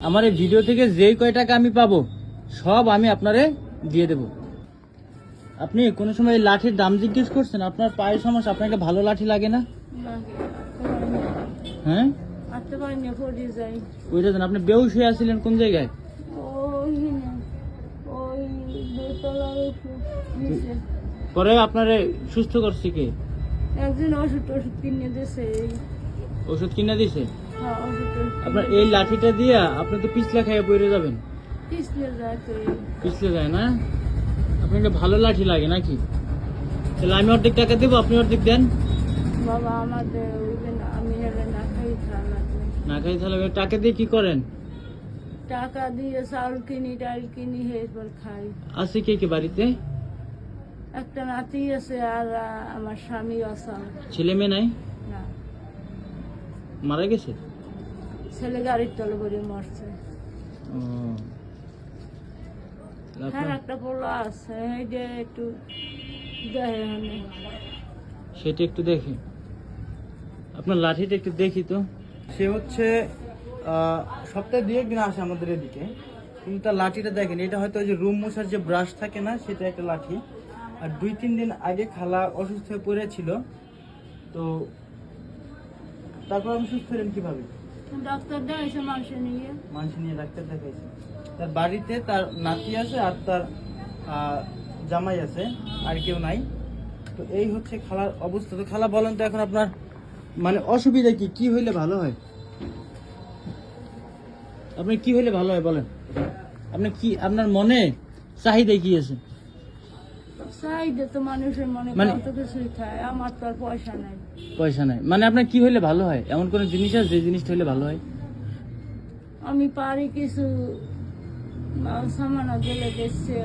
আমার এই ভিডিও থেকে যেই কয় টাকা আমি পাবো সব আমি আপনারে দিয়ে দেব। আপনি কোনো সময় এই লাঠির দাম জিজ্ঞেস করছেন? আপনার পায়ের সমস্যা আপনাকে ভালো লাঠি লাগে না। হ্যাঁ? ওইটা জান আপনি বেউস হয়ে আসছিলেন কোন জায়গায়? ওই ওই দোতলার পরে আপনারে সুস্থ করছে কে? একদিন ওষুধ ওষুধ কিনে দিয়েছে ওষুধ কিনে টষুধ আপনার এই লাঠিটা দিয়া আপনি তো পিছলা খাইয়া পড়ে যাবেন। পিছলে যায় না? আপনাকে ভালো লাঠি লাগে নাকি? তাহলে আমি অর্ধেক টাকা দেবো আপনি অর্ধেক দেন। বাবা আমাদের আমি না খাই না খাই তাহলে টাকা দিয়ে কি করেন? টাকা দিয়ে চাউল কিনি ডাল কিনি এরপর খাই। আছে কে কে বাড়িতে? একটা নাতি আছে আর আমার স্বামী আসাম ছেলে মেয়ে নাই? না। মারা গেছে? ছেলে গাড়ির তলে করে মরছে। হ্যাঁ একটা পোলা আছে এই যে একটু দেখে সেটা একটু দেখি। আপনার লাঠিটা একটু দেখি তো। সে হচ্ছে সপ্তাহে দুই একদিন আসে আমাদের এদিকে কিন্তু তার লাঠিটা দেখেন এটা হয়তো ওই যে রুম মশার যে ব্রাশ থাকে না সেটা একটা লাঠি। আর দুই তিন দিন আগে খালা অসুস্থ হয়ে পড়েছিল তো তারপর আমি সুস্থ হলেন কীভাবে? ডাক্তার নিয়ে। ডাক্তার দেখাইছে। তার বাড়িতে তার নাতি আছে আর তার জামাই আছে, আর কেউ নাই। তো এই হচ্ছে খালার অবস্থা। তো খালা, বলেন তো এখন আপনার মানে অসুবিধা কি? কি হইলে ভালো হয়? আপনি কি হইলে ভালো হয় বলেন? আপনি কি, আপনার মনে চাহিদা কি আছে? চাইদে তো মানুষের মনে মানে- কত কিছুই খায় আমার তো আর পয়সা নাই। পয়সা নাই। মানে আপনার কি হইলে ভালো হয়? এমন কোন জিনিস আছে যে জিনিসটা হইলে ভালো হয়? আমি পারি কিছু মাল সামানা গেলে বেচে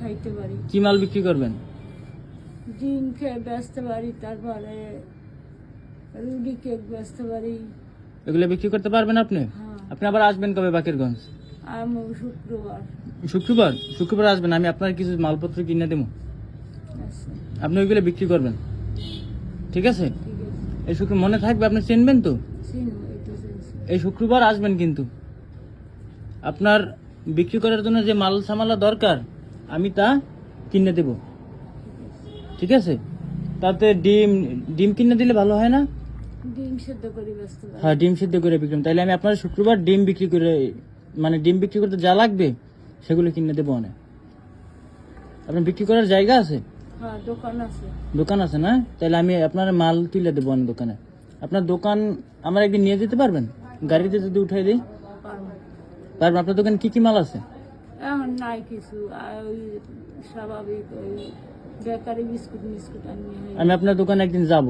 খাইতে পারি। কি মাল বিক্রি করবেন? ডিম খেয়ে বেচতে পারি তারপরে রুটি কেক বেচতে পারি। এগুলো বিক্রি করতে পারবেন আপনি? হ্যাঁ। আপনি আবার আসবেন কবে বাকেরগঞ্জ? আমি শুক্রবার। শুক্রবার? শুক্রবার আসবেন আমি আপনার কিছু মালপত্র কিনে দেবো। আপনি ওইগুলো বিক্রি করবেন। ঠিক আছে? এই শুক্র মনে থাকবে আপনি চিনবেন তো। এই শুক্রবার আসবেন কিন্তু। আপনার বিক্রি করার জন্য যে মাল সামালা দরকার আমি তা কিনে দেব। ঠিক আছে? তাতে ডিম ডিম কিনে দিলে ভালো হয় না? হ্যাঁ ডিম সিদ্ধ করে বিক্রি তাহলে আমি আপনার শুক্রবার ডিম বিক্রি করে মানে ডিম বিক্রি করতে যা লাগবে সেগুলো কিনে দেবো অনেক। আপনার বিক্রি করার জায়গা আছে? দোকান আছে। না? তাহলে আমি আপনার মাল তুলে দেবো আমি দোকানে। আপনার দোকান আমার একদিন নিয়ে যেতে পারবেন? গাড়িতে যদি উঠাই দিই? পারব। পারবেন আপনার দোকানে কি কি মাল আছে? এখন নাই কিছু। ওই স্বাভাবিক ওই বেকারি বিস্কুট মিস্কুট আমি আপনার দোকানে একদিন যাব।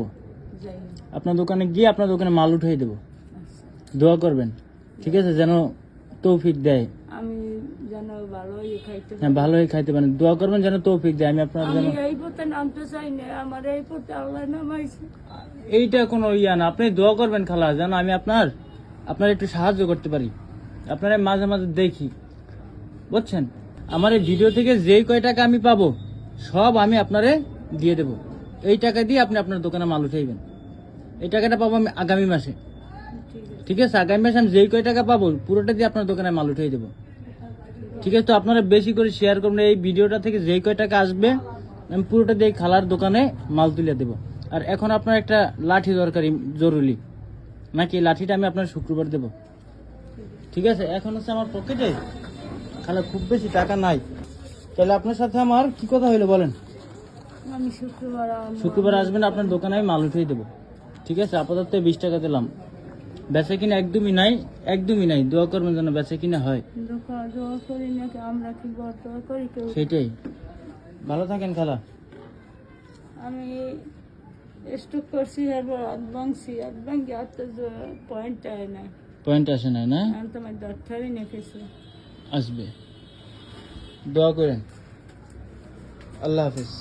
আপনার দোকানে গিয়ে আপনার দোকানে মাল উঠাই দেবো। আচ্ছা। দোয়া করবেন। ঠিক আছে? যেন তৌফিক দেয়। যেন ভালোই খাইতে হ্যাঁ ভালোই খাইতে পারেন। দোয়া করবেন যেন তৌফিক দেয় আমি আপনার যেন আমি এই পথে নামতে চাই না আমার এই পথে আল্লাহ নামাইছে। এইটা কোনো ইয়া না আপনি দোয়া করবেন খালা যেন আমি আপনার আপনার একটু সাহায্য করতে পারি। আপনার মাঝে মাঝে দেখি। বুঝছেন? আমার এই ভিডিও থেকে যেই কয় টাকা আমি পাবো সব আমি আপনারে দিয়ে দেব। এই টাকা দিয়ে আপনি আপনার দোকানে মাল উঠাইবেন। এই টাকাটা পাবো আমি আগামী মাসে। ঠিক আছে। ঠিক আছে? আগামী মাসে আমি যেই কয় টাকা পাবো পুরোটা দিয়ে আপনার দোকানে মাল উঠাই দেবো। ঠিক আছে তো আপনারা বেশি করে শেয়ার করবেন। এই ভিডিওটা থেকে যেই কয় টাকা আসবে আমি পুরোটা দিয়ে খালার দোকানে মাল তুলে দেবো। আর এখন আপনার একটা লাঠি দরকারি জরুরি। নাকি লাঠিটা আমি আপনার শুক্রবার দেবো? ঠিক আছে এখন হচ্ছে আমার পকেটে খালা খুব বেশি টাকা নাই। তাহলে আপনার সাথে আমার কি কথা হইল বলেন? আমি শুক্রবার শুক্রবার আসবেন আপনার দোকানে আমি মাল উঠিয়ে দেবো। ঠিক আছে আপাতত বিশ টাকা দিলাম। বেচা কিনা একদমই নাই একদমই নাই। দোয়া করবেন যেন বেচা কিনা হয়। দোয়া করি নাকি আমরা কি বর্তমান করি কেউ? সেটাই। ভালো থাকেন খালা। আমি স্টক করছি এরপর হাত ভাঙছি। হাত ভাঙি হাতে পয়েন্ট আয় না পয়েন্ট আসে নাই না? তোমার ডাক্তারই নেখেছি আসবে। দোয়া করেন। আল্লাহ হাফিজ।